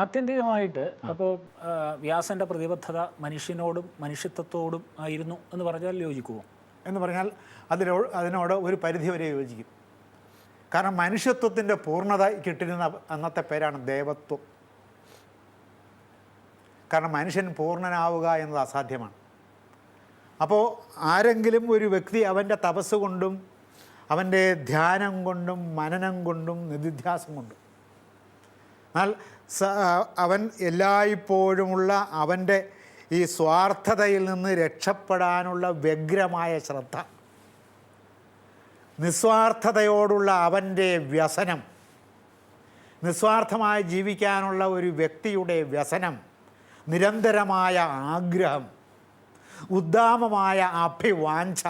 ആത്യന്തികമായിട്ട് അപ്പോൾ വ്യാസന്റെ പ്രതിബദ്ധത മനുഷ്യനോടും മനുഷ്യത്വത്തോടും ആയിരുന്നു എന്ന് പറഞ്ഞാൽ യോജിക്കുമോ എന്ന് പറഞ്ഞാൽ അതിനോ അതിനോട് ഒരു പരിധി വരെ യോജിക്കും. കാരണം മനുഷ്യത്വത്തിന്റെ പൂർണത കിട്ടിരുന്ന അന്നത്തെ പേരാണ് ദേവത്വം. കാരണം മനുഷ്യൻ പൂർണനാവുക എന്നത് അസാധ്യമാണ്. അപ്പോൾ ആരെങ്കിലും ഒരു വ്യക്തി അവന്റെ തപസ് കൊണ്ടും അവന്റെ ധ്യാനം കൊണ്ടും മനനം കൊണ്ടും നിധിധ്യാസം കൊണ്ടും എന്നാൽ അവൻ എല്ലായ്പ്പോഴുമുള്ള അവന്റെ ഈ സ്വാർത്ഥതയിൽ നിന്ന് രക്ഷപ്പെടാനുള്ള വ്യഗ്രമായ ശ്രദ്ധ. നിസ്വാർത്ഥതയോടുള്ള അവന്റെ വ്യസനം. നിസ്വാർത്ഥമായി ജീവിക്കാനുള്ള ഒരു വ്യക്തിയുടെ വ്യസനം. നിരന്തരമായ ആഗ്രഹം. ഉദ്ദാമമായ അഭിവാഞ്ച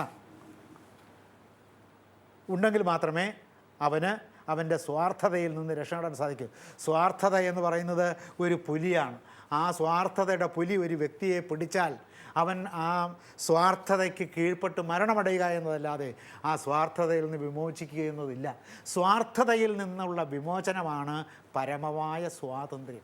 ഉണ്ടെങ്കിൽ മാത്രമേ അവന് അവന്റെ സ്വാർത്ഥതയിൽ നിന്ന് രക്ഷപ്പെടാൻ സാധിക്കും. സ്വാർത്ഥത എന്ന് പറയുന്നത് ഒരു പുലിയാണ്. ആ സ്വാർത്ഥതയുടെ പുലി ഒരു വ്യക്തിയെ പിടിച്ചാൽ അവൻ ആ സ്വാർത്ഥതയ്ക്ക് കീഴ്പ്പെട്ട് മരണമടയുക എന്നതല്ലാതെ ആ സ്വാർത്ഥതയിൽ നിന്ന് വിമോചിക്കുക എന്നതില്ല. സ്വാർത്ഥതയിൽ നിന്നുള്ള വിമോചനമാണ് പരമമായ സ്വാതന്ത്ര്യം.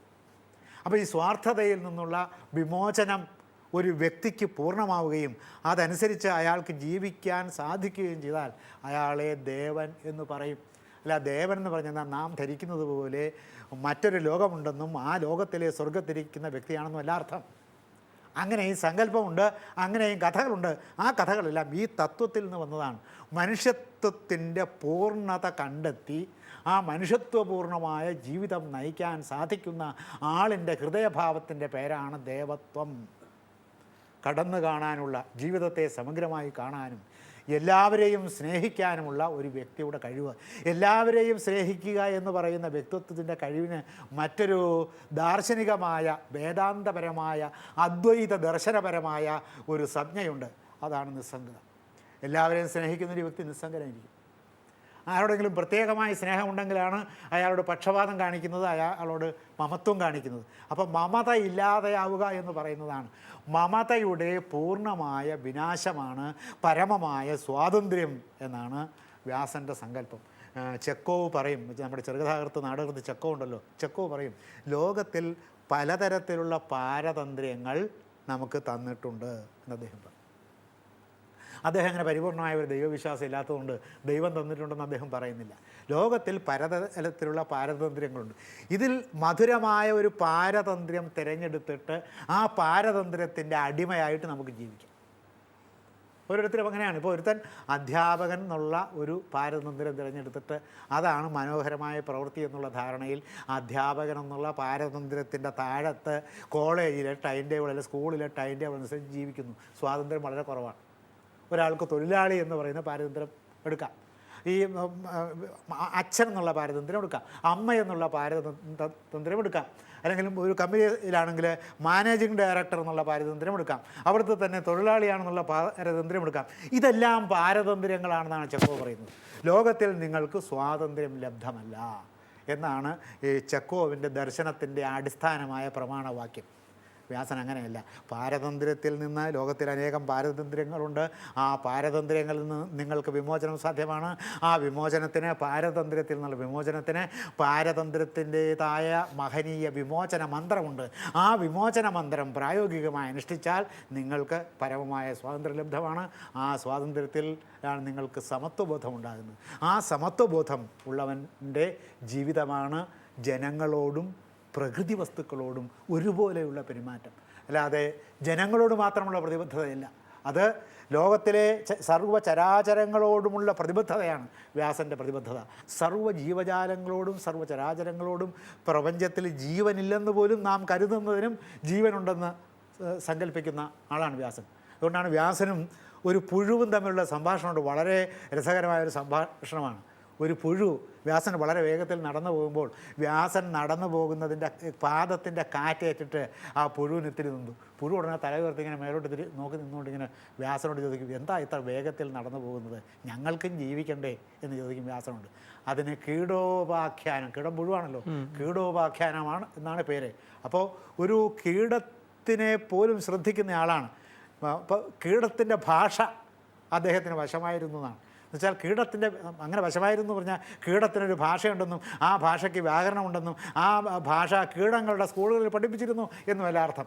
അപ്പോൾ ഈ സ്വാർത്ഥതയിൽ നിന്നുള്ള വിമോചനം ഒരു വ്യക്തിക്ക് പൂർണമാവുകയും അതനുസരിച്ച് അയാൾക്ക് ജീവിക്കാൻ സാധിക്കുകയും ചെയ്താൽ അയാളെ ദേവൻ എന്ന് പറയും. അല്ല ദേവൻ എന്ന് പറഞ്ഞാൽ നാം ധരിക്കുന്നത് പോലെ മറ്റൊരു ലോകമുണ്ടെന്നും ആ ലോകത്തിലെ സ്വർഗത്തിരിക്കുന്ന വ്യക്തിയാണെന്നും അല്ല അർത്ഥം. അങ്ങനെയും സങ്കല്പമുണ്ട് അങ്ങനെയും കഥകളുണ്ട്. ആ കഥകളെല്ലാം ഈ തത്വത്തിൽ നിന്ന് വന്നതാണ്. മനുഷ്യത്വത്തിന്റെ പൂർണത കണ്ടെത്തി ആ മനുഷ്യത്വപൂർണമായ ജീവിതം നയിക്കാൻ സാധിക്കുന്ന ആളിന്റെ ഹൃദയഭാവത്തിന്റെ പേരാണ് ദേവത്വം. കടന്നു കാണാനുള്ള ജീവിതത്തെ സമഗ്രമായി കാണാനും എല്ലാവരെയും സ്നേഹിക്കാനുമുള്ള ഒരു വ്യക്തിയുടെ കഴിവ്. എല്ലാവരെയും സ്നേഹിക്കുക എന്ന് പറയുന്ന വ്യക്തിത്വത്തിന്റെ കഴിവിന് മറ്റൊരു ദാർശനികമായ വേദാന്തപരമായ അദ്വൈത ദർശനപരമായ ഒരു സംജ്ഞയുണ്ട്. അതാണ് നിസ്സംഗത. എല്ലാവരെയും സ്നേഹിക്കുന്ന ഒരു വ്യക്തി നിസ്സംഗനായിരിക്കും. ആരോടെങ്കിലും പ്രത്യേകമായ സ്നേഹമുണ്ടെങ്കിലാണ് അയാളോട് പക്ഷപാതം കാണിക്കുന്നത് അയാളോട് മമത്വം കാണിക്കുന്നത്. അപ്പം മമത ഇല്ലാതെയാവുക എന്ന് പറയുന്നതാണ്. മമതയുടെ പൂർണമായ വിനാശമാണ് പരമമായ സ്വാതന്ത്ര്യം എന്നാണ് വ്യാസന്റെ സങ്കല്പം. ചെക്കോവ് പറയും നമ്മുടെ ചെറുകഥാകൃത്ത് നാടകൃത്ത് ചെക്കോ ഉണ്ടല്ലോ ചെക്കോ പറയും ലോകത്തിൽ പലതരത്തിലുള്ള പാരതന്ത്ര്യങ്ങൾ നമുക്ക് തന്നിട്ടുണ്ട് എന്ന് അദ്ദേഹം അദ്ദേഹം അങ്ങനെ പരിപൂർണമായ ഒരു ദൈവവിശ്വാസം ഇല്ലാത്തതുകൊണ്ട് ദൈവം തന്നിട്ടുണ്ടെന്ന് അദ്ദേഹം പറയുന്നില്ല. ലോകത്തിൽ പരതലത്തിലുള്ള പാരതന്ത്ര്യങ്ങളുണ്ട് ഇതിൽ മധുരമായ ഒരു പാരതന്ത്ര്യം തിരഞ്ഞെടുത്തിട്ട് ആ പാരതന്ത്ര്യത്തിന്റെ അടിമയായിട്ട് നമുക്ക് ജീവിക്കാം. ഓരോരുത്തരും അങ്ങനെയാണ്. ഇപ്പോൾ ഒരുത്തൻ അധ്യാപകൻ എന്നുള്ള ഒരു പാരതന്ത്ര്യം തിരഞ്ഞെടുത്തിട്ട് അതാണ് മനോഹരമായ പ്രവൃത്തി എന്നുള്ള ധാരണയിൽ അധ്യാപകൻ എന്നുള്ള പാരതന്ത്ര്യത്തിന്റെ താഴത്ത് കോളേജിലെ ടൈം ടേബിൾ അല്ലെങ്കിൽ സ്കൂളിലെ ടൈം ടേബിൾ അനുസരിച്ച് ജീവിക്കുന്നു. സ്വാതന്ത്ര്യം വളരെ കുറവാണ്. ഒരാൾക്ക് തൊഴിലാളി എന്ന് പറയുന്ന പാരതന്ത്ര്യം എടുക്കാം. ഈ അച്ഛൻ എന്നുള്ള പാരതന്ത്ര്യം എടുക്കാം. അമ്മ എന്നുള്ള പാരതന്ത്ര്യം എടുക്കാം. അല്ലെങ്കിൽ ഒരു കമ്പനിയിലാണെങ്കിൽ മാനേജിങ് ഡയറക്ടർ എന്നുള്ള പാരതന്ത്ര്യം എടുക്കാം. അവിടുത്തെ തന്നെ തൊഴിലാളിയാണെന്നുള്ള പാരതന്ത്ര്യം എടുക്കാം. ഇതെല്ലാം പാരതന്ത്ര്യങ്ങളാണെന്നാണ് ചെക്കോ പറയുന്നത്. ലോകത്തിൽ നിങ്ങൾക്ക് സ്വാതന്ത്ര്യം ലബ്ധമല്ല എന്നാണ് ഈ ചെക്കോവിന്റെ ദർശനത്തിന്റെ അടിസ്ഥാനമായ പ്രമാണവാക്യം. വ്യാസൻ അങ്ങനെയല്ല. പാരതന്ത്ര്യത്തിൽ നിന്ന് ലോകത്തിൽ അനേകം പാരതന്ത്ര്യങ്ങളുണ്ട് ആ പാരതന്ത്ര്യങ്ങളിൽ നിന്ന് നിങ്ങൾക്ക് വിമോചനം സാധ്യമാണ്. ആ വിമോചനത്തിന് പാരതന്ത്ര്യത്തിൽ നിന്നുള്ള വിമോചനത്തിന് പാരതന്ത്ര്യത്തിന്റെതായ മഹനീയ വിമോചന മന്ത്രമുണ്ട്. ആ വിമോചന മന്ത്രം പ്രായോഗികമായി അനുഷ്ഠിച്ചാൽ നിങ്ങൾക്ക് പരമമായ സ്വാതന്ത്ര്യം ലബ്ധമാണ്. ആ സ്വാതന്ത്ര്യത്തിൽ ആണ് നിങ്ങൾക്ക് സമത്വബോധം ഉണ്ടാകുന്നത്. ആ സമത്വബോധം ഉള്ളവന്റെ ജീവിതമാണ് ജനങ്ങളോടും പ്രകൃതി വസ്തുക്കളോടും ഒരുപോലെയുള്ള പെരുമാറ്റം. അല്ലാതെ ജനങ്ങളോട് മാത്രമുള്ള പ്രതിബദ്ധതയല്ല. അത് ലോകത്തിലെ സർവ ചരാചരങ്ങളോടുമുള്ള പ്രതിബദ്ധതയാണ് വ്യാസന്റെ പ്രതിബദ്ധത. സർവ ജീവജാലങ്ങളോടും സർവ ചരാചരങ്ങളോടും പ്രപഞ്ചത്തിൽ ജീവനില്ലെന്ന് പോലും നാം കരുതുന്നതിനും ജീവനുണ്ടെന്ന് സങ്കല്പിക്കുന്ന ആളാണ് വ്യാസൻ. അതുകൊണ്ടാണ് വ്യാസനും ഒരു പുഴുവും തമ്മിലുള്ള സംഭാഷണമുണ്ട് വളരെ രസകരമായ ഒരു സംഭാഷണമാണ്. ഒരു പുഴു വ്യാസൻ വളരെ വേഗത്തിൽ നടന്നു പോകുമ്പോൾ വ്യാസൻ നടന്നു പോകുന്നതിന്റെ പാദത്തിന്റെ കാറ്റേറ്റിട്ട് ആ പുഴുവിന് ഇത്തിരി നിന്നു. പുഴു ഉടനെ തല ഉയർത്തി ഇങ്ങനെ മേലോട്ട് തിരി നോക്കി നിന്നുകൊണ്ട് ഇങ്ങനെ വ്യാസനോട് ചോദിക്കും എന്താ ഇത്ര വേഗത്തിൽ നടന്നു പോകുന്നത്? ഞങ്ങൾക്കും ജീവിക്കണ്ടേ? എന്ന് ചോദിക്കും വ്യാസനോട്. അതിന് കീടോപാഖ്യാനം കീടം പുഴുവാണല്ലോ. കീടോപാഖ്യാനമാണ് എന്നാണ് പേര്. അപ്പോൾ ഒരു കീടത്തിനെ പോലും ശ്രദ്ധിക്കുന്ന ആളാണ്. അപ്പോൾ കീടത്തിന്റെ ഭാഷ അദ്ദേഹത്തിന് വശമായിരുന്നു എന്നാണ്. എന്നുവെച്ചാൽ കീടത്തിന്റെ അങ്ങനെ വശമായിരുന്നു പറഞ്ഞാൽ കീടത്തിനൊരു ഭാഷയുണ്ടെന്നും ആ ഭാഷയ്ക്ക് വ്യാകരണമുണ്ടെന്നും ആ ഭാഷ കീടങ്ങളുടെ സ്കൂളുകളിൽ പഠിപ്പിച്ചിരുന്നു എന്നുമല്ല അർത്ഥം.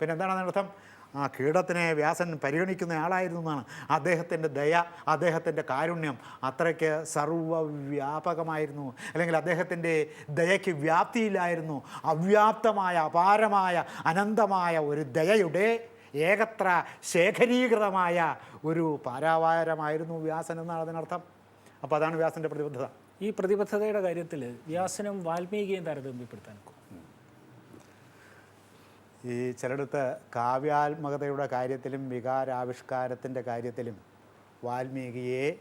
പിന്നെ എന്താണ് അതിനർത്ഥം ആ കീടത്തിനെ വ്യാസൻ പരിഗണിക്കുന്ന ആളായിരുന്നു എന്നാണ്. അദ്ദേഹത്തിന്റെ ദയ അദ്ദേഹത്തിന്റെ കാരുണ്യം അത്രയ്ക്ക് സർവവ്യാപകമായിരുന്നു. അല്ലെങ്കിൽ അദ്ദേഹത്തിന്റെ ദയയ്ക്ക് വ്യാപ്തിയില്ലായിരുന്നു. അവ്യാപ്തമായ അപാരമായ അനന്തമായ ഒരു ദയയുടെ ഏകത്ര ശേഖരീകൃതമായ ഒരു പാരാവാരമായിരുന്നു വ്യാസൻ എന്നാണ് അതിനർത്ഥം. അപ്പോൾ അതാണ് വ്യാസന്റെ പ്രതിബദ്ധത. ഈ പ്രതിബദ്ധതയുടെ കാര്യത്തിൽ വ്യാസനും വാൽമീകിയും താരതമ്യപ്പെടുത്താൻ. ഈ ചിലയിടത്ത് കാവ്യാത്മകതയുടെ കാര്യത്തിലും വികാരാവിഷ്കാരത്തിന്റെ കാര്യത്തിലും വാൽമീകിയെ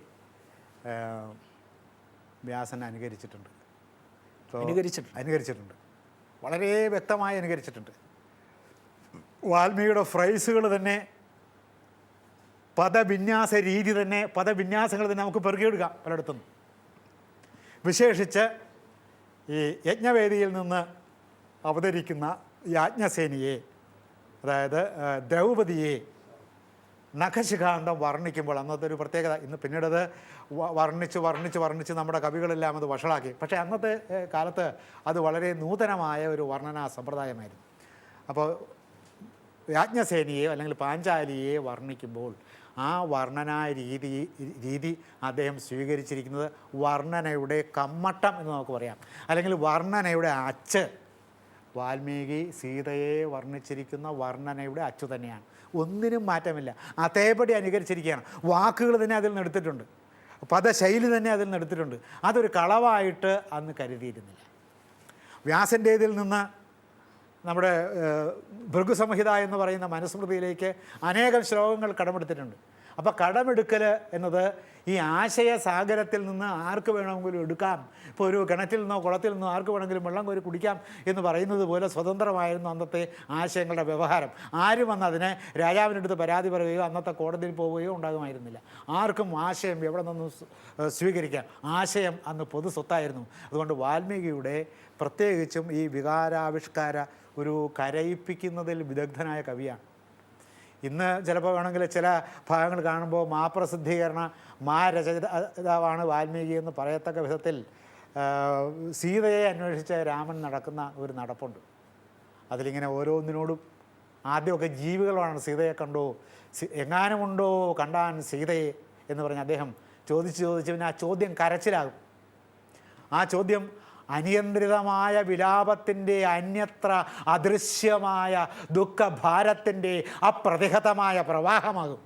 വ്യാസൻ അനുകരിച്ചിട്ടുണ്ട്. അനുകരിച്ചിട്ടുണ്ട്. അനുകരിച്ചിട്ടുണ്ട്. വളരെ വ്യക്തമായി അനുകരിച്ചിട്ടുണ്ട്. വാൽമീകിയുടെ ഫ്രൈസുകൾ തന്നെ പദവിന്യാസ രീതി തന്നെ പദവിന്യാസങ്ങൾ തന്നെ നമുക്ക് പെറുകിയെടുക്കാം പലയിടത്തും. വിശേഷിച്ച് ഈ യജ്ഞവേദിയിൽ നിന്ന് അവതരിക്കുന്ന യാജ്ഞസേനിയെ അതായത് ദ്രൗപതിയെ നഖശിഖാന്തം വർണിക്കുമ്പോൾ അന്നത്തെ ഒരു പ്രത്യേകത ഇന്ന് പിന്നീടത് വർണിച്ച് വർണിച്ച് വർണിച്ച് നമ്മുടെ കവികളെല്ലാം അത് വഷളാക്കി. പക്ഷേ അന്നത്തെ കാലത്ത് അത് വളരെ നൂതനമായ ഒരു വർണനാ സമ്പ്രദായമായിരുന്നു. അപ്പോൾ യാജ്ഞസേനിയെ അല്ലെങ്കിൽ പാഞ്ചാലിയെ വർണിക്കുമ്പോൾ ആ വർണനാ രീതി രീതി അദ്ദേഹം സ്വീകരിച്ചിരിക്കുന്നത് വർണനയുടെ കമ്മട്ടം എന്ന് നമുക്ക് പറയാം. അല്ലെങ്കിൽ വർണനയുടെ അച്ച്. വാൽമീകി സീതയെ വർണിച്ചിരിക്കുന്ന വർണനയുടെ അച്ചു തന്നെയാണ്. ഒന്നിനും മാറ്റമില്ല. അതേപടി അനുകരിച്ചിരിക്കുകയാണ്. വാക്കുകൾ തന്നെ അതിൽ നിന്ന് എടുത്തിട്ടുണ്ട്. പദശൈലി തന്നെ അതിൽ നിന്ന് എടുത്തിട്ടുണ്ട്. അതൊരു കളവായിട്ട് അന്ന് കരുതിയിരുന്നില്ല. വ്യാസന്റേതിൽ നിന്ന് നമ്മുടെ ഭൃഗുസംഹിത എന്ന് പറയുന്ന മനുസ്മൃതിയിലേക്ക് അനേകം ശ്ലോകങ്ങൾ കടമെടുത്തിട്ടുണ്ട്. അപ്പോൾ കടമെടുക്കൽ എന്നത് ഈ ആശയ സാഗരത്തിൽ നിന്ന് ആർക്ക് വേണമെങ്കിലും എടുക്കാം. ഇപ്പോൾ ഒരു കിണറ്റിൽ നിന്നോ കുളത്തിൽ നിന്നോ ആർക്ക് വേണമെങ്കിലും വെള്ളം കോരി കുടിക്കാം എന്ന് പറയുന്നത് പോലെ സ്വതന്ത്രമായിരുന്നു അന്നത്തെ ആശയങ്ങളുടെ വ്യവഹാരം. ആരും വന്ന് അതിനെ രാജാവിനടുത്ത് പരാതി പറയുകയോ അന്നത്തെ കോടതിയിൽ പോവുകയോ ഉണ്ടാകുമായിരുന്നില്ല. ആർക്കും ആശയം എവിടെ നിന്നും സ്വീകരിക്കാം. ആശയം അന്ന് പൊതു സ്വത്തായിരുന്നു അതുകൊണ്ട് വാൽമീകിയുടെ പ്രത്യേകിച്ചും ഈ വികാരാവിഷ്കാര ഒരു കരയിപ്പിക്കുന്നതിൽ വിദഗ്ധനായ കവിയാണ്. ഇന്ന് ചിലപ്പോൾ വേണമെങ്കിൽ ചില ഭാഗങ്ങൾ കാണുമ്പോൾ മാപ്രസിദ്ധീകരണ മാ രചയിതാവാണ് വാൽമീകി എന്ന് പറയത്തക്ക വിധത്തിൽ സീതയെ അന്വേഷിച്ച രാമൻ നടക്കുന്ന ഒരു നടപ്പുണ്ട്. അതിലിങ്ങനെ ഓരോന്നിനോടും ആദ്യമൊക്കെ ജീവികളാണ് സീതയെ കണ്ടോ എങ്ങാനുമുണ്ടോ കണ്ടാൻ സീതയെ എന്ന് പറഞ്ഞ് അദ്ദേഹം ചോദിച്ച് ചോദിച്ച് പിന്നെ ആ ചോദ്യം കരച്ചിലാകും. ആ ചോദ്യം അനിയന്ത്രിതമായ വിലാപത്തിന്റെ അന്യത്ര അദൃശ്യമായ ദുഃഖഭാരത്തിന്റെ അപ്രതിഹതമായ പ്രവാഹമാകും.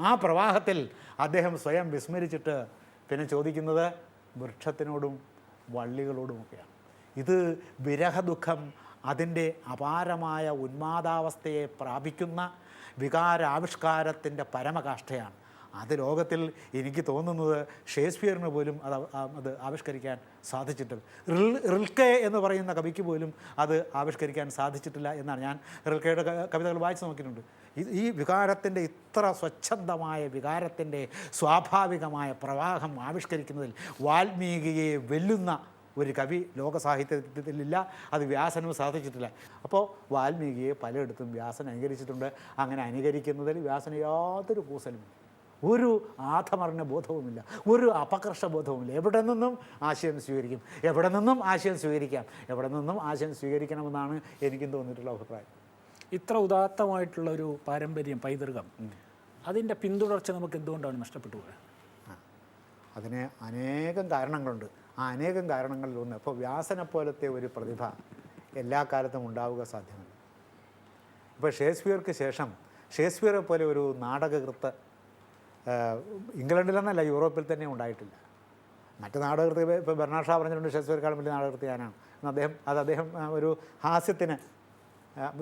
ആ പ്രവാഹത്തിൽ അദ്ദേഹം സ്വയം വിസ്മരിച്ചിട്ട് പിന്നെ ചോദിക്കുന്നത് വൃക്ഷത്തിനോടും വള്ളികളോടുമൊക്കെയാണ്. ഇത് വിരഹദുഃഖം അതിന്റെ അപാരമായ ഉന്മാദാവസ്ഥയെ പ്രാപിക്കുന്ന വികാരാവിഷ്കാരത്തിന്റെ പരമകാഷ്ഠയാണ്. അത് ലോകത്തിൽ എനിക്ക് തോന്നുന്നത് ഷേക്സ്പിയറിന് പോലും അത് അത് ആവിഷ്കരിക്കാൻ സാധിച്ചിട്ടില്ല. റിൽ റിൽക്കെ എന്ന് പറയുന്ന കവിക്ക് പോലും അത് ആവിഷ്കരിക്കാൻ സാധിച്ചിട്ടില്ല എന്നാണ് ഞാൻ റിൽക്കയുടെ കവിതകൾ വായിച്ചു നോക്കിയിട്ടുണ്ട്. ഈ വികാരത്തിന്റെ ഇത്ര സ്വച്ഛന്തമായ വികാരത്തിന്റെ സ്വാഭാവികമായ പ്രവാഹം ആവിഷ്കരിക്കുന്നതിൽ വാൽമീകിയെ വെല്ലുന്ന ഒരു കവി ലോക സാഹിത്യത്തിലില്ല അത് വ്യാസനും സാധിച്ചിട്ടില്ല. അപ്പോൾ വാൽമീകിയെ പലയിടത്തും വ്യാസൻ അനുകരിച്ചിട്ടുണ്ട് അങ്ങനെ അനുകരിക്കുന്നതിൽ വ്യാസന് യാതൊരു കൂസലുമില്ല. ഒരു ആധമർണ ബോധവുമില്ല ഒരു അപകർഷ ബോധവുമില്ല. എവിടെ നിന്നും ആശയം സ്വീകരിക്കും? എവിടെ നിന്നും ആശയം സ്വീകരിക്കാം? എവിടെ നിന്നും ആശയം സ്വീകരിക്കണമെന്നാണ് എനിക്കും തോന്നിയിട്ടുള്ള അഭിപ്രായം. ഇത്ര ഉദാത്തമായിട്ടുള്ള ഒരു പാരമ്പര്യം പൈതൃകം അതിന്റെ പിന്തുടർച്ച നമുക്ക് എന്തുകൊണ്ടാണ് നഷ്ടപ്പെട്ടു പോയത്. അതിന് അനേകം കാരണങ്ങളുണ്ട്. ആ അനേകം കാരണങ്ങളിൽ ഒന്ന്. ഇപ്പോൾ വ്യാസനെ പോലത്തെ ഒരു പ്രതിഭ എല്ലാ കാലത്തും ഉണ്ടാവുക സാധ്യമല്ല. ഇപ്പോൾ ഷേക്സ്പിയർക്ക് ശേഷം ഷേക്സ്പിയറെ പോലെ ഒരു നാടകകൃത്ത് ഇംഗ്ലണ്ടിലെന്നല്ല യൂറോപ്പിൽ തന്നെ ഉണ്ടായിട്ടില്ല. മറ്റ് നാടകൃത്തി ഇപ്പോൾ ബെർണാഡ് ഷാ പറഞ്ഞിട്ടുണ്ട് ഷേക്സ്പിയർക്കാളും വലിയ നാടകൃത്തിയാനാണ് എന്ന് അദ്ദേഹം അത് അദ്ദേഹം ഒരു ഹാസ്യത്തിന്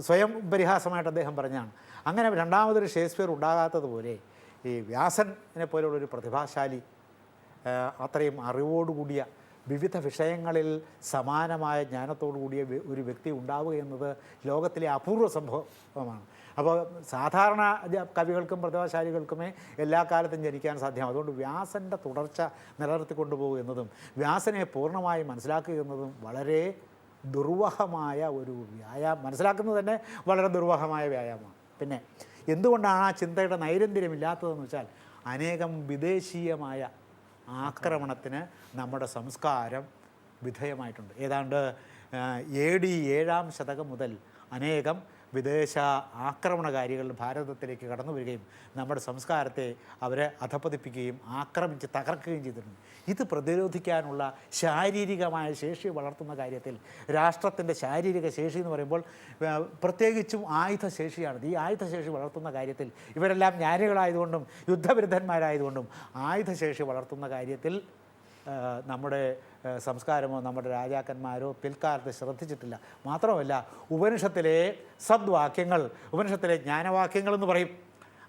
സ്വയം പരിഹാസമായിട്ട് അദ്ദേഹം പറഞ്ഞാണ്. അങ്ങനെ രണ്ടാമതൊരു ഷേക്സ്പിയർ ഉണ്ടാകാത്തതുപോലെ ഈ വ്യാസനെ പോലുള്ളൊരു പ്രതിഭാശാലി അത്രയും അറിവോടുകൂടിയ വിവിധ വിഷയങ്ങളിൽ സമാനമായ ജ്ഞാനത്തോടു കൂടിയ ഒരു വ്യക്തി ഉണ്ടാവുക എന്നത് ലോകത്തിലെ അപൂർവ സംഭവമാണ്. അപ്പോൾ സാധാരണ കവികൾക്കും പ്രതിഭാശാലികൾക്കുമേ എല്ലാ കാലത്തും ജനിക്കാൻ സാധ്യം അതുകൊണ്ട് വ്യാസന്റെ തുടർച്ച നിലനിർത്തിക്കൊണ്ടുപോകുക എന്നതും വ്യാസനെ പൂർണമായി മനസ്സിലാക്കുക എന്നതും വളരെ ദുർവഹമായ ഒരു വ്യായാമം. മനസ്സിലാക്കുന്നത് തന്നെ വളരെ ദുർവഹമായ വ്യായാമമാണ്. പിന്നെ എന്തുകൊണ്ടാണ് ആ ചിന്തയുടെ നൈരന്തര്യമില്ലാത്തതെന്ന് വെച്ചാൽ അനേകം വിദേശീയമായ ആക്രമണത്തിന് നമ്മുടെ സംസ്കാരം വിധേയമായിട്ടുണ്ട്. ഏതാണ്ട് എ ഡി ഏഴാം ശതകം മുതൽ അനേകം വിദേശ ആക്രമണകാരികൾ ഭാരതത്തിലേക്ക് കടന്നു വരികയും നമ്മുടെ സംസ്കാരത്തെ അവരെ അധപ്പതിപ്പിക്കുകയും ആക്രമിച്ച് തകർക്കുകയും ചെയ്തിട്ടുണ്ട്. ഇത് പ്രതിരോധിക്കാനുള്ള ശാരീരികമായ ശേഷി വളർത്തുന്ന കാര്യത്തിൽ രാഷ്ട്രത്തിന്റെ ശാരീരിക ശേഷി എന്ന് പറയുമ്പോൾ പ്രത്യേകിച്ചും ആയുധശേഷിയാണ് ഈ ആയുധശേഷി വളർത്തുന്ന കാര്യത്തിൽ ഇവരെല്ലാം ജ്ഞാനികളായതുകൊണ്ടും യുദ്ധവിരുദ്ധന്മാരായതുകൊണ്ടും ആയുധശേഷി വളർത്തുന്ന കാര്യത്തിൽ നമ്മുടെ സംസ്കാരമോ നമ്മുടെ രാജാക്കന്മാരോ പിൽക്കാലത്ത് ശ്രദ്ധിച്ചിട്ടില്ല. മാത്രമല്ല ഉപനിഷത്തിലെ സദ്വാക്യങ്ങൾ ഉപനിഷത്തിലെ ജ്ഞാനവാക്യങ്ങൾ എന്ന് പറയും.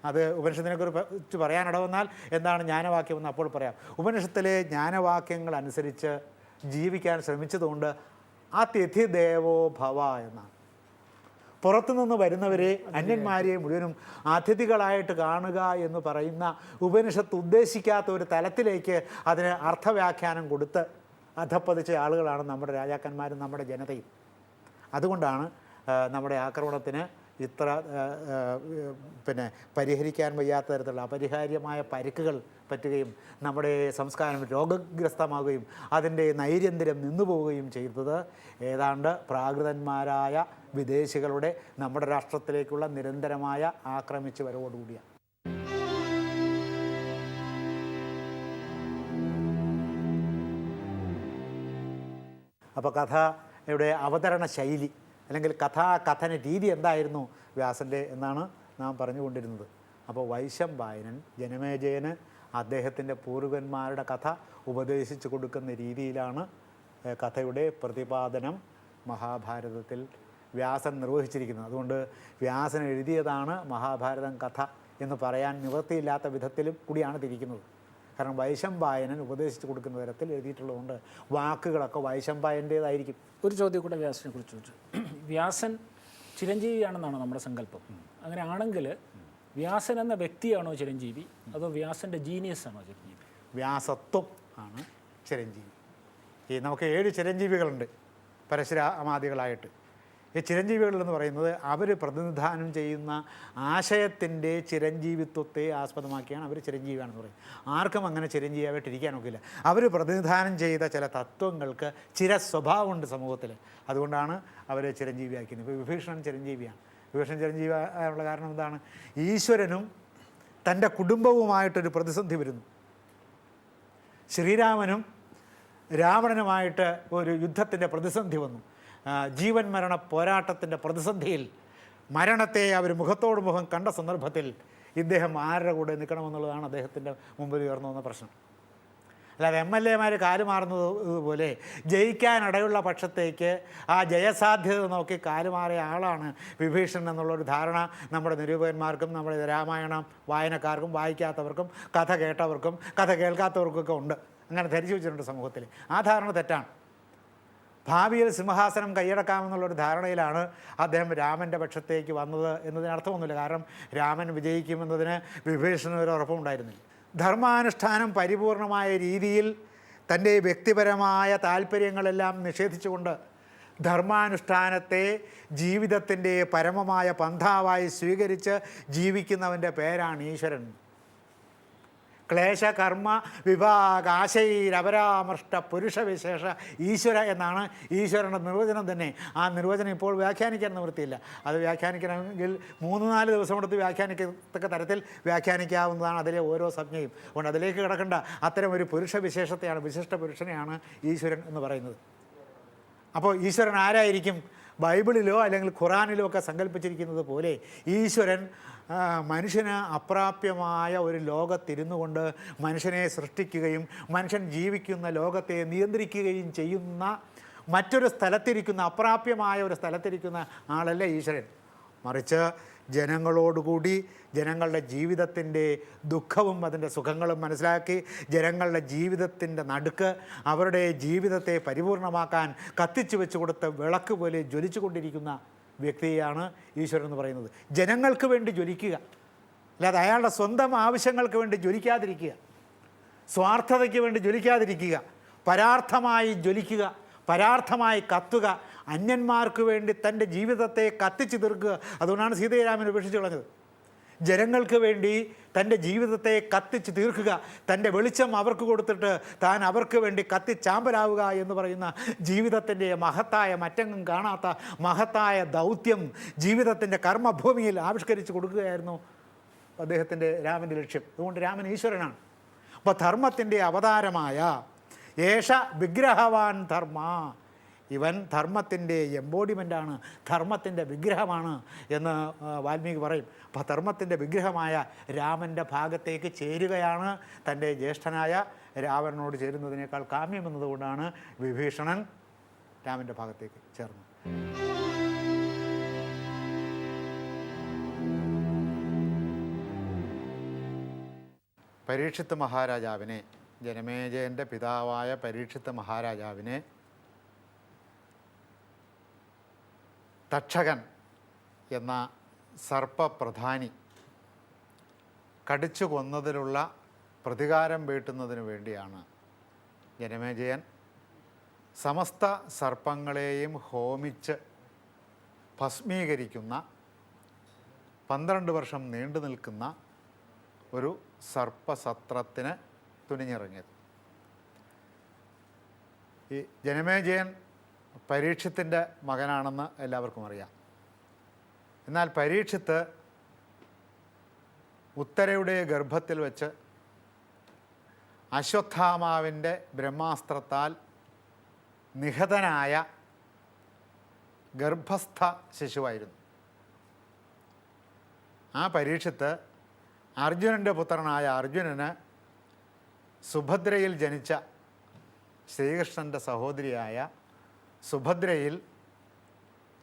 അത് ഉപനിഷത്തിനെ കുറിച്ച് പറയാനിടവന്നാൽ എന്താണ് ജ്ഞാനവാക്യം എന്ന് അപ്പോൾ പറയാം. ഉപനിഷത്തിലെ ജ്ഞാനവാക്യങ്ങൾ അനുസരിച്ച് ജീവിക്കാൻ ശ്രമിച്ചതുകൊണ്ട് ആ തിഥി ദേവോ ഭവ എന്നാണ്. പുറത്തുനിന്ന് വരുന്നവരെ അന്യന്മാരെ മുഴുവനും അതിഥികളായിട്ട് കാണുക എന്ന് പറയുന്ന ഉപനിഷത്ത് ഉദ്ദേശിക്കാത്ത ഒരു തലത്തിലേക്ക് അതിന് അർത്ഥവ്യാഖ്യാനം കൊടുത്ത് അധപ്പതിച്ച ആളുകളാണ് നമ്മുടെ രാജാക്കന്മാരും നമ്മുടെ ജനതയും. അതുകൊണ്ടാണ് നമ്മുടെ ആക്രമണത്തിന് ഇത്ര പിന്നെ പരിഹരിക്കാൻ വയ്യാത്ത തരത്തിലുള്ള അപരിഹാര്യമായ പരിക്കുകൾ പറ്റുകയും നമ്മുടെ സംസ്കാരം രോഗഗ്രസ്തമാവുകയും അതിന്റെ നൈര്യന്തിരം നിന്നുപോവുകയും ചെയ്തത് ഏതാണ്ട് പ്രാകൃതന്മാരായ വിദേശികളുടെ നമ്മുടെ രാഷ്ട്രത്തിലേക്കുള്ള നിരന്തരമായ ആക്രമിച്ചു വരവോടുകൂടിയാണ് അപ്പോൾ കഥയുടെ അവതരണ ശൈലി അല്ലെങ്കിൽ കഥാകഥന രീതി എന്തായിരുന്നു വ്യാസന്റെ എന്നാണ് നാം പറഞ്ഞുകൊണ്ടിരുന്നത്. അപ്പോൾ വൈശം വായനൻ ജനമേജയന് അദ്ദേഹത്തിന്റെ പൂർവന്മാരുടെ കഥ ഉപദേശിച്ചു കൊടുക്കുന്ന രീതിയിലാണ് കഥയുടെ പ്രതിപാദനം മഹാഭാരതത്തിൽ വ്യാസൻ നിർവഹിച്ചിരിക്കുന്നത്. അതുകൊണ്ട് വ്യാസൻ എഴുതിയതാണ് മഹാഭാരതം കഥ എന്ന് പറയാൻ നിവൃത്തിയില്ലാത്ത വിധത്തിലും കൂടിയാണ് തിരിക്കുന്നത്. കാരണം വൈശംപായനൻ ഉപദേശിച്ചു കൊടുക്കുന്ന തരത്തിൽ എഴുതിയിട്ടുള്ളതുകൊണ്ട് വാക്കുകളൊക്കെ വൈശംപായന്റേതായിരിക്കും ഒരു ചോദ്യം കൂടെ വ്യാസനെ കുറിച്ച് ചോദിച്ചു. വ്യാസൻ ചിരഞ്ജീവിയാണെന്നാണോ നമ്മുടെ സങ്കല്പം? അങ്ങനെ ആണെങ്കിൽ വ്യാസൻ എന്ന വ്യക്തിയാണോ ചിരഞ്ജീവി? അതോ വ്യാസന്റെ ജീനിയസ് ആണോ ചിരഞ്ജീവി? വ്യാസത്വം ആണ് ചിരഞ്ജീവി. ഈ നമുക്ക് ഏഴ് ചിരഞ്ജീവികളുണ്ട് പരശുരാമാദികളായിട്ട്. ഈ ചിരഞ്ജീവികൾ പറയുന്നത് അവർ പ്രതിനിധാനം ചെയ്യുന്ന ആശയത്തിന്റെ ചിരഞ്ജീവിത്വത്തെ ആസ്പദമാക്കിയാണ് അവർ ചിരഞ്ജീവിയാണെന്ന് പറയും ആർക്കും അങ്ങനെ ചിരഞ്ജീവിയായിട്ട് ഇരിക്കാനൊക്കില്ല അവർ പ്രതിനിധാനം ചെയ്ത ചില തത്വങ്ങൾക്ക് ചിര സ്വഭാവമുണ്ട് സമൂഹത്തിൽ. അതുകൊണ്ടാണ് അവരെ ചിരഞ്ജീവിയാക്കുന്നത് ഇപ്പോൾ വിഭീഷണൻ ചിരഞ്ജീവിയാണ്. വിഭീഷണൻ ചിരഞ്ജീവി ആയുള്ള കാരണം എന്താണ്? ഈശ്വരനും തന്റെ കുടുംബവുമായിട്ടൊരു പ്രതിസന്ധി വരുന്നു. ശ്രീരാമനും രാവണനുമായിട്ട് ഒരു യുദ്ധത്തിന്റെ പ്രതിസന്ധി വന്നു. ജീവൻ മരണ പോരാട്ടത്തിന്റെ പ്രതിസന്ധിയിൽ മരണത്തെ അവർ മുഖത്തോട് മുഖം കണ്ട സന്ദർഭത്തിൽ ഇദ്ദേഹം ആരുടെ കൂടെ നിൽക്കണമെന്നുള്ളതാണ് അദ്ദേഹത്തിന്റെ മുമ്പിൽ ഉയർന്നു വന്ന പ്രശ്നം. അല്ലാതെ എം എൽ എമാർ കാലുമാറുന്നത് പോലെ ജയിക്കാനിടയുള്ള പക്ഷത്തേക്ക് ആ ജയസാധ്യത നോക്കി കാലുമാറിയ ആളാണ് വിഭീഷണൻ എന്നുള്ളൊരു ധാരണ നമ്മുടെ നിരൂപകന്മാർക്കും നമ്മുടെ രാമായണം വായനക്കാർക്കും വായിക്കാത്തവർക്കും കഥ കേട്ടവർക്കും കഥ കേൾക്കാത്തവർക്കൊക്കെ ഉണ്ട്. അങ്ങനെ ധരിച്ചു വെച്ചിട്ടുണ്ട് സമൂഹത്തിൽ. ആ ധാരണ തെറ്റാണ്. ഭാവിയിൽ സിംഹാസനം കൈയടക്കാമെന്നുള്ളൊരു ധാരണയിലാണ് അദ്ദേഹം രാമന്റെ പക്ഷത്തേക്ക് വന്നത് എന്നതിന് അർത്ഥമൊന്നുമില്ല. കാരണം രാമൻ വിജയിക്കുമെന്നതിന് വിഭീഷണ ഒരു ഉറപ്പുണ്ടായിരുന്നില്ല ധർമാനുഷ്ഠാനം പരിപൂർണമായ രീതിയിൽ തന്റെ വ്യക്തിപരമായ താല്പര്യങ്ങളെല്ലാം നിഷേധിച്ചുകൊണ്ട് ധർമാനുഷ്ഠാനത്തെ ജീവിതത്തിന്റെ പരമമായ പന്ഥാവായി സ്വീകരിച്ച് ജീവിക്കുന്നവന്റെ പേരാണ് ഈശ്വരൻ. ക്ലേശകർമ്മ വിഭാഗ ആശയിരപരാമൃഷ്ട പുരുഷവിശേഷ ഈശ്വര എന്നാണ് ഈശ്വരന്റെ നിർവചനം തന്നെ. ആ നിർവചനം ഇപ്പോൾ വ്യാഖ്യാനിക്കാൻ നിവൃത്തിയില്ല. അത് വ്യാഖ്യാനിക്കണമെങ്കിൽ മൂന്ന് നാല് ദിവസം കൊടുത്ത് വ്യാഖ്യാനിക്കത്തക്ക തരത്തിൽ വ്യാഖ്യാനിക്കാവുന്നതാണ് അതിലെ ഓരോ സംജ്ഞയും. അതുകൊണ്ട് അതിലേക്ക് കിടക്കേണ്ട. അത്തരം ഒരു പുരുഷ വിശേഷത്തെയാണ് വിശിഷ്ട പുരുഷനെയാണ് ഈശ്വരൻ എന്ന് പറയുന്നത്. അപ്പോൾ ഈശ്വരൻ ആരായിരിക്കും? ബൈബിളിലോ അല്ലെങ്കിൽ ഖുറാനിലോ ഒക്കെ സങ്കല്പിച്ചിരിക്കുന്നത് പോലെ ഈശ്വരൻ മനുഷ്യന് അപ്രാപ്യമായ ഒരു ലോകത്തിരുന്നു കൊണ്ട് മനുഷ്യനെ സൃഷ്ടിക്കുകയും മനുഷ്യൻ ജീവിക്കുന്ന ലോകത്തെ നിയന്ത്രിക്കുകയും ചെയ്യുന്ന മറ്റൊരു സ്ഥലത്തിരിക്കുന്ന അപ്രാപ്യമായ ഒരു സ്ഥലത്തിരിക്കുന്ന ആളല്ലേ ഈശ്വരൻ. മറിച്ച് ജനങ്ങളോടുകൂടി ജനങ്ങളുടെ ജീവിതത്തിന്റെ ദുഃഖവും അതിന്റെ സുഖങ്ങളും മനസ്സിലാക്കി ജനങ്ങളുടെ ജീവിതത്തിന്റെ നടുക്ക് അവരുടെ ജീവിതത്തെ പരിപൂർണമാക്കാൻ കത്തിച്ചു വെച്ചു കൊടുത്ത വിളക്ക് പോലെ ജ്വലിച്ചു കൊണ്ടിരിക്കുന്ന വ്യക്തിയാണ് ഈശ്വരൻ എന്ന് പറയുന്നത്. ജനങ്ങൾക്ക് വേണ്ടി ജ്വലിക്കുക. അല്ലാതെ അയാളുടെ സ്വന്തം ആവശ്യങ്ങൾക്ക് വേണ്ടി ജ്വലിക്കാതിരിക്കുക. സ്വാർത്ഥതയ്ക്ക് വേണ്ടി ജ്വലിക്കാതിരിക്കുക. പരാർത്ഥമായി ജ്വലിക്കുക. പരാർത്ഥമായി കത്തുക. അന്യന്മാർക്ക് വേണ്ടി തന്റെ ജീവിതത്തെ കത്തിച്ചു തീർക്കുക. അതുകൊണ്ടാണ് സീതരാമൻ ഉപേക്ഷിച്ച് കളഞ്ഞത്. ജനങ്ങൾക്ക് വേണ്ടി തന്റെ ജീവിതത്തെ കത്തിച്ച് തീർക്കുക തന്റെ വെളിച്ചം അവർക്ക് കൊടുത്തിട്ട് താൻ അവർക്ക് വേണ്ടി കത്തിച്ചാമ്പലാവുക എന്ന് പറയുന്ന ജീവിതത്തിന്റെ മഹത്തായ മറ്റെങ്ങും കാണാത്ത മഹത്തായ ദൗത്യം ജീവിതത്തിന്റെ കർമ്മഭൂമിയിൽ ആവിഷ്കരിച്ച് കൊടുക്കുകയായിരുന്നു അദ്ദേഹത്തിന്റെ രാമന്റെ ലക്ഷ്യം. അതുകൊണ്ട് രാമൻ ഈശ്വരനാണ്. അപ്പോൾ ധർമ്മത്തിന്റെ അവതാരമായ ഏഷ വിഗ്രഹവാൻ ധർമ്മ ഇവൻ ധർമ്മത്തിന്റെ എംബോഡിമെന്റാണ് ധർമ്മത്തിന്റെ വിഗ്രഹമാണ് എന്ന് വാൽമീകി പറയും. അപ്പോൾ ധർമ്മത്തിന്റെ വിഗ്രഹമായ രാമന്റെ ഭാഗത്തേക്ക് ചേരുകയാണ് തന്റെ ജ്യേഷ്ഠനായ രാവണനോട് ചേരുന്നതിനേക്കാൾ കാമ്യം എന്നതുകൊണ്ടാണ് വിഭീഷണൻ രാമന്റെ ഭാഗത്തേക്ക് ചേർന്നത്. പരീക്ഷിത്ത് മഹാരാജാവിനെ ജനമേജയന്റെ പിതാവായ പരീക്ഷിത്ത് മഹാരാജാവിനെ തക്ഷകൻ എന്ന സർപ്പപ്രധാനി കടിച്ചു കൊന്നതിലുള്ള പ്രതികാരം വീട്ടുന്നതിന് വേണ്ടിയാണ് ജനമേജയൻ സമസ്ത സർപ്പങ്ങളെയും ഹോമിച്ച് ഭസ്മീകരിക്കുന്ന പന്ത്രണ്ട് വർഷം നീണ്ടു നിൽക്കുന്ന ഒരു സർപ്പസത്രത്തിന് തുനിഞ്ഞിറങ്ങിയത്. ഈ ജനമേജയൻ പരീക്ഷത്തിന്റെ മകനാണെന്ന് എല്ലാവർക്കും അറിയാം. എന്നാൽ പരീക്ഷത്ത് ഉത്തരയുടെ ഗർഭത്തിൽ വെച്ച് അശ്വത്ഥാമാവിന്റെ ബ്രഹ്മാസ്ത്രത്താൽ നിഹതനായ ഗർഭസ്ഥ ശിശുവായിരുന്നു. ആ പരീക്ഷത്ത് അർജുനന്റെ പുത്രനായ അർജുനന് സുഭദ്രയിൽ ജനിച്ച ശ്രീകൃഷ്ണന്റെ സഹോദരിയായ സുഭദ്രയിൽ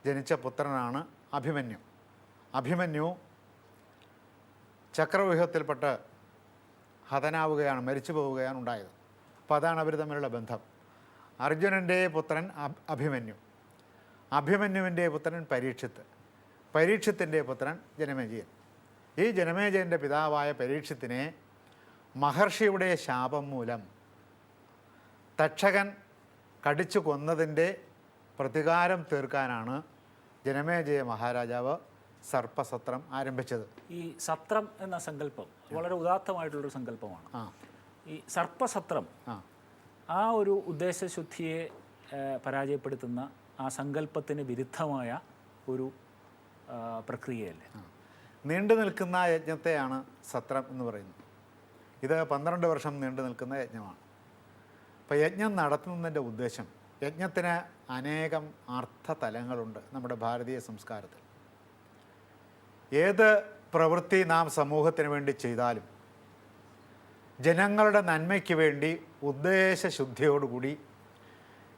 ജനിച്ച പുത്രനാണ് അഭിമന്യു. അഭിമന്യു ചക്രവ്യൂഹത്തിൽപ്പെട്ട് ഹതനാവുകയാണ് മരിച്ചു പോവുകയാണ് ഉണ്ടായത്. അപ്പോൾ അതാണ് അവർ തമ്മിലുള്ള ബന്ധം. അർജുനന്റെ പുത്രൻ അഭ്- അഭിമന്യു. അഭിമന്യുവിന്റെ പുത്രൻ പരീക്ഷിത്ത്. പരീക്ഷത്തിന്റെ പുത്രൻ ജനമേജയൻ. ഈ ജനമേജയന്റെ പിതാവായ പരീക്ഷത്തിനെ മഹർഷിയുടെ ശാപം മൂലം തക്ഷകൻ കടിച്ചു കൊന്നതിന്റെ പ്രതികാരം തീർക്കാനാണ് ജനമേജയ മഹാരാജാവ് സർപ്പസത്രം ആരംഭിച്ചത്. ഈ സത്രം എന്ന സങ്കല്പം വളരെ ഉദാത്തമായിട്ടുള്ളൊരു സങ്കല്പമാണ്. ആ. ഈ സർപ്പസത്രം ആ. ഒരു ഉദ്ദേശശുദ്ധിയെ പരാജയപ്പെടുത്തുന്ന ആ സങ്കല്പത്തിന് വിരുദ്ധമായ ഒരു പ്രക്രിയയല്ലേ. നീണ്ടു നിൽക്കുന്ന യജ്ഞത്തെയാണ് സത്രം എന്ന് പറയുന്നത്. ഇത് പന്ത്രണ്ട് വർഷം നീണ്ടു നിൽക്കുന്ന യജ്ഞമാണ്. അപ്പോൾ യജ്ഞം നടത്തുന്നതിന്റെ ഉദ്ദേശം യജ്ഞത്തിന് അനേകം അർത്ഥതലങ്ങളുണ്ട് നമ്മുടെ ഭാരതീയ സംസ്കാരത്തിൽ. ഏത് പ്രവൃത്തി നാം സമൂഹത്തിന് വേണ്ടി ചെയ്താലും ജനങ്ങളുടെ നന്മയ്ക്ക് വേണ്ടി ഉദ്ദേശശുദ്ധിയോടുകൂടി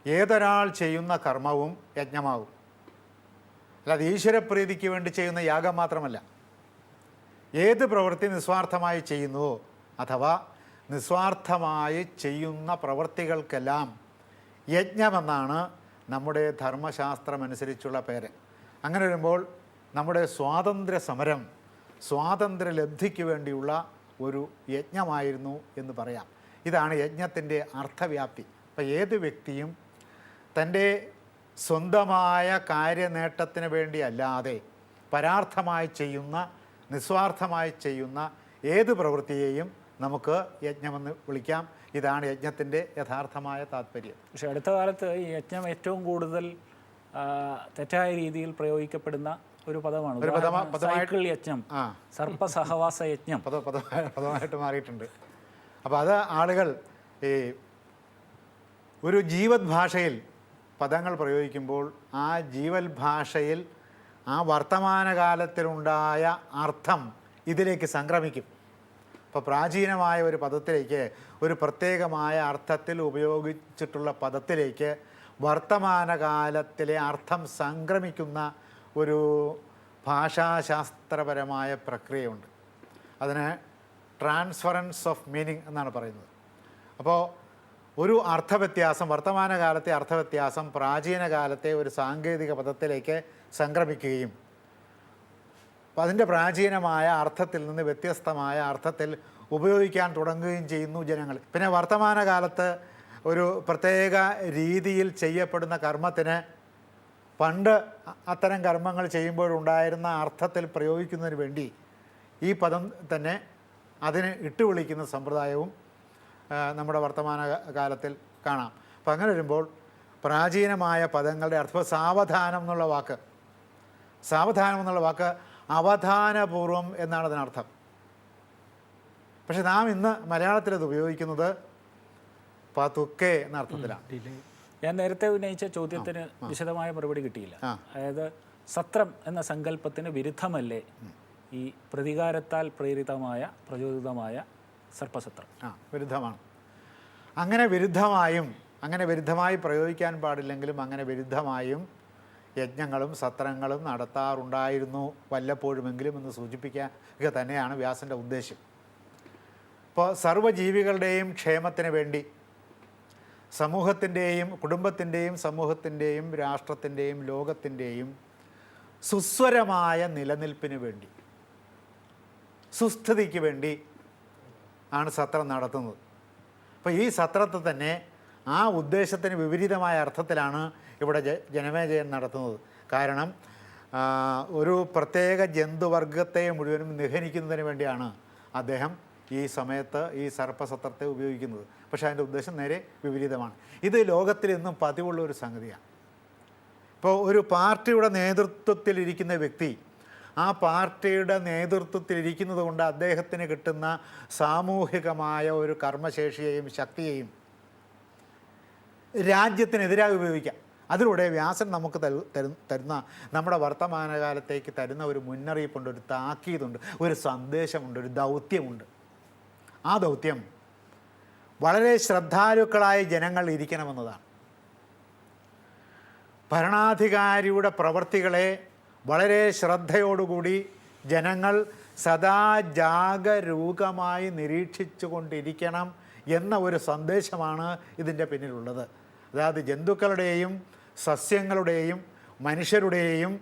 ഏതൊരാൾ ചെയ്യുന്ന കർമ്മവും യജ്ഞമാവും അല്ലാതെ ഈശ്വരപ്രീതിക്ക് വേണ്ടി ചെയ്യുന്ന യാഗം മാത്രമല്ല. ഏത് പ്രവൃത്തി നിസ്വാർത്ഥമായി ചെയ്യുന്നുവോ അഥവാ നിസ്വാർത്ഥമായി ചെയ്യുന്ന പ്രവൃത്തികൾക്കെല്ലാം യജ്ഞമെന്നാണ് നമ്മുടെ ധർമ്മശാസ്ത്രമനുസരിച്ചുള്ള പേര്. അങ്ങനെ വരുമ്പോൾ നമ്മുടെ സ്വാതന്ത്ര്യ സമരം സ്വാതന്ത്ര്യലബ്ധിക്ക് വേണ്ടിയുള്ള ഒരു യജ്ഞമായിരുന്നു എന്ന് പറയാം. ഇതാണ് യജ്ഞത്തിന്റെ അർത്ഥവ്യാപ്തി. അപ്പം ഏത് വ്യക്തിയും തന്റെ സ്വന്തമായ കാര്യനേട്ടത്തിന് വേണ്ടിയല്ലാതെ പരാർത്ഥമായി ചെയ്യുന്ന നിസ്വാർത്ഥമായി ചെയ്യുന്ന ഏത് പ്രവൃത്തിയെയും നമുക്ക് യജ്ഞമെന്ന് വിളിക്കാം. ഇതാണ് യജ്ഞത്തിന്റെ യഥാർത്ഥമായ താല്പര്യം പക്ഷേ അടുത്ത കാലത്ത് ഈ യജ്ഞം ഏറ്റവും കൂടുതൽ തെറ്റായ രീതിയിൽ പ്രയോഗിക്കപ്പെടുന്ന ഒരു പദമാണ്. സൈക്കിൾ യജ്ഞം സർപ്പ സർപ്പസഹവാസ യജ്ഞം. പദ പദമായിട്ട് മാറിയിട്ടുണ്ട്. അപ്പോൾ അത് ആളുകൾ ഈ ഒരു ജീവത് ഭാഷയിൽ പദങ്ങൾ പ്രയോഗിക്കുമ്പോൾ ആ ജീവൽ ഭാഷയിൽ ആ വർത്തമാനകാലത്തിലുണ്ടായ അർത്ഥം ഇതിലേക്ക് സംക്രമിക്കും. ഇപ്പോൾ പ്രാചീനമായ ഒരു പദത്തിലേക്ക് ഒരു പ്രത്യേകമായ അർത്ഥത്തിൽ ഉപയോഗിച്ചിട്ടുള്ള പദത്തിലേക്ക് വർത്തമാനകാലത്തിലെ അർത്ഥം സംക്രമിക്കുന്ന ഒരു ഭാഷാശാസ്ത്രപരമായ പ്രക്രിയയുണ്ട്. അതിന് ട്രാൻസ്ഫറൻസ് ഓഫ് മീനിങ് എന്നാണ് പറയുന്നത്. അപ്പോൾ ഒരു അർത്ഥവ്യത്യാസം വർത്തമാനകാലത്തെ അർത്ഥവ്യത്യാസം പ്രാചീനകാലത്തെ ഒരു സാങ്കേതിക പദത്തിലേക്ക് സംക്രമിക്കുകയും അപ്പോൾ അതിന്റെ പ്രാചീനമായ അർത്ഥത്തിൽ നിന്ന് വ്യത്യസ്തമായ അർത്ഥത്തിൽ ഉപയോഗിക്കാൻ തുടങ്ങുകയും ചെയ്യുന്നു ജനങ്ങൾ. പിന്നെ വർത്തമാനകാലത്ത് ഒരു പ്രത്യേക രീതിയിൽ ചെയ്യപ്പെടുന്ന കർമ്മത്തിന് പണ്ട് അത്തരം കർമ്മങ്ങൾ ചെയ്യുമ്പോഴുണ്ടായിരുന്ന അർത്ഥത്തിൽ പ്രയോഗിക്കുന്നതിന് വേണ്ടി ഈ പദം തന്നെ അതിന് ഇട്ടുവിളിക്കുന്ന സമ്പ്രദായവും നമ്മുടെ വർത്തമാന കാലത്തിൽ കാണാം. അപ്പം അങ്ങനെ വരുമ്പോൾ പ്രാചീനമായ പദങ്ങളുടെ അർത്ഥം സാവധാനം എന്നുള്ള വാക്ക് സാവധാനം എന്നുള്ള വാക്ക് അവധാനപൂർവം എന്നാണ് അതിനർത്ഥം. പക്ഷെ നാം ഇന്ന് മലയാളത്തിൽ അത് ഉപയോഗിക്കുന്നത് പതുക്കെ എന്ന അർത്ഥത്തിലാണ്. ഞാൻ നേരത്തെ ഉന്നയിച്ച ചോദ്യത്തിന് വിശദമായ മറുപടി കിട്ടിയില്ല. അതായത് സത്രം എന്ന സങ്കല്പത്തിന് വിരുദ്ധമല്ലേ ഈ പ്രതികാരത്താൽ പ്രേരിതമായ പ്രചോദിതമായ സർപ്പസത്രം? ആ വിരുദ്ധമാണ്. അങ്ങനെ വിരുദ്ധമായും അങ്ങനെ വിരുദ്ധമായി പ്രയോഗിക്കാൻ പാടില്ലെങ്കിലും അങ്ങനെ വിരുദ്ധമായും യജ്ഞങ്ങളും സത്രങ്ങളും നടത്താറുണ്ടായിരുന്നു വല്ലപ്പോഴുമെങ്കിലും എന്ന് സൂചിപ്പിക്കുക തന്നെയാണ് വ്യാസന്റെ ഉദ്ദേശം ഇപ്പോൾ സർവജീവികളുടെയും ക്ഷേമത്തിന് വേണ്ടി സമൂഹത്തിന്റെയും കുടുംബത്തിന്റെയും സമൂഹത്തിന്റെയും രാഷ്ട്രത്തിന്റെയും ലോകത്തിന്റെയും സുസ്വരമായ നിലനിൽപ്പിന് വേണ്ടി സുസ്ഥിതിക്ക് വേണ്ടി ആണ് സത്രം നടത്തുന്നത്. അപ്പോൾ ഈ സത്രത്തെ തന്നെ ആ ഉദ്ദേശത്തിന് വിപരീതമായ അർത്ഥത്തിലാണ് ഇവിടെ ജനമേജയം നടത്തുന്നത്. കാരണം ഒരു പ്രത്യേക ജന്തുവർഗത്തെ മുഴുവനും നിഹനിക്കുന്നതിന് വേണ്ടിയാണ് അദ്ദേഹം ഈ സമയത്ത് ഈ സർപ്പസത്രത്തെ ഉപയോഗിക്കുന്നത്. പക്ഷേ അതിന്റെ ഉദ്ദേശം നേരെ വിപരീതമാണ്. ഇത് ലോകത്തിൽ ഇന്നും പതിവുള്ള ഒരു സംഗതിയാണ്. ഇപ്പോൾ ഒരു പാർട്ടിയുടെ നേതൃത്വത്തിലിരിക്കുന്ന വ്യക്തി ആ പാർട്ടിയുടെ നേതൃത്വത്തിലിരിക്കുന്നത് കൊണ്ട് അദ്ദേഹത്തിന് കിട്ടുന്ന സാമൂഹികമായ ഒരു കർമ്മശേഷിയെയും ശക്തിയെയും രാജ്യത്തിനെതിരായി ഉപയോഗിക്കാം. അതിലൂടെ വ്യാസൻ നമുക്ക് തരു- തരു- തരുന്ന നമ്മുടെ വർത്തമാനകാലത്തേക്ക് തരുന്ന ഒരു മുന്നറിയിപ്പുണ്ട് ഒരു താക്കീതുണ്ട് ഒരു സന്ദേശമുണ്ട് ഒരു ദൗത്യമുണ്ട്. ആ ദൗത്യം വളരെ ശ്രദ്ധാലുക്കളായ ജനങ്ങൾ ഇരിക്കണമെന്നതാണ്. ഭരണാധികാരിയുടെ പ്രവർത്തികളെ വളരെ ശ്രദ്ധയോടുകൂടി ജനങ്ങൾ സദാ ജാഗരൂകമായി നിരീക്ഷിച്ചു കൊണ്ടിരിക്കണം എന്ന ഒരു സന്ദേശമാണ് ഇതിന്റെ പിന്നിലുള്ളത്. അതായത് ജന്തുക്കളുടെയും സസ്യങ്ങളുടെയും മനുഷ്യരുടെയും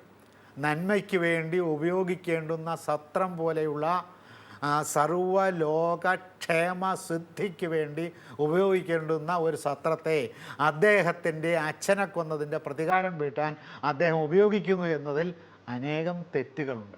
നന്മയ്ക്ക് വേണ്ടി ഉപയോഗിക്കേണ്ടുന്ന സത്രം പോലെയുള്ള സർവലോകക്ഷേമ സിദ്ധിക്ക് വേണ്ടി ഉപയോഗിക്കേണ്ടുന്ന ഒരു സത്രത്തെ അദ്ദേഹത്തിന്റെ അച്ഛനെ കൊന്നതിന്റെ പ്രതികാരം വീട്ടാൻ അദ്ദേഹം ഉപയോഗിക്കുന്നു എന്നതിൽ അനേകം തെറ്റുകളുണ്ട്.